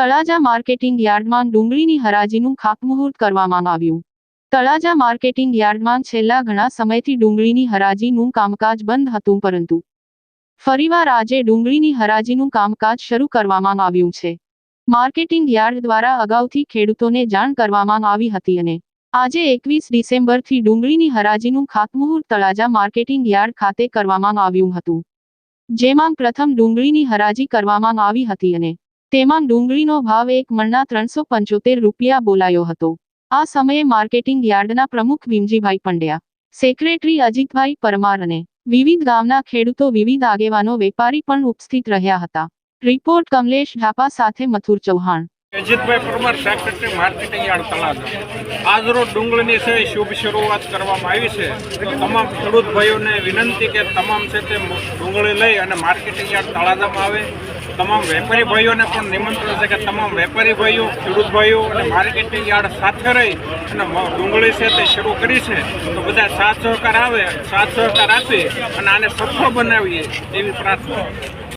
Talaja marketing યાર્ડમાં ડુંગળીની હરાજીનું ખાતમુહૂર્ત કરવામાં આવ્યું. તળાજા માર્કેટિંગ યાર્ડમાં છેલ્લા ઘણા સમયથી ડુંગળીની હરાજીનું કામકાજ બંધ હતું પરંતુ ફરીવાર આજે ડુંગળીની હરાજીનું કામકાજ શરૂ કરવામાં આવ્યું છે. માર્કેટિંગ યાર્ડ દ્વારા અગાઉથી ખેડૂતોને જાણ કરવામાં આવી હતી અને આજે એકવીસ ડિસેમ્બરથી ડુંગળીની હરાજીનું ખાતમુહૂર્ત તળાજા માર્કેટિંગ યાર્ડ ખાતે કરવામાં આવ્યું હતું. જેમાં પ્રથમ ડુંગળીની હરાજી કરવામાં આવી હતી અને તેમાં ડુંગળીનો ભાવ એક મણના ત્રણસો પંચોતેર રૂપિયા બોલાયો હતો. આ સમયે માર્કેટિંગ યાર્ડના પ્રમુખ ભીમજીભાઈ પંડ્યા, સેક્રેટરી અજીતભાઈ પરમાર અને વિવિધ ગામના ખેડૂતો વિવિધ આગેવાનો વેપારી પણ ઉપસ્થિત રહ્યા હતા. રિપોર્ટ કમલેશ ઢાપા સાથે Mathur Chauhan. Ajitbhai Parmar, secretary marketing yard Talaja આજરોજ ડુંગળીની છે શુભ શરૂઆત કરવામાં આવી છે. તમામ ખેડૂત ભાઈઓને વિનંતી કે તમામ છે તે ડુંગળી લઈ અને માર્કેટિંગ યાર્ડ તળાજામાં આવે. તમામ વેપારી ભાઈઓને પણ નિમંત્રણ છે કે તમામ વેપારી ભાઈઓ, ખેડૂત ભાઈઓ અને માર્કેટિંગ યાર્ડ સાથે રહી અને ડુંગળી છે તે શરૂ કરી છે. તો બધા સાથ સહકાર આવે, સાથ સહકાર આપી અને આને સફળ બનાવીએ એવી પ્રાર્થના.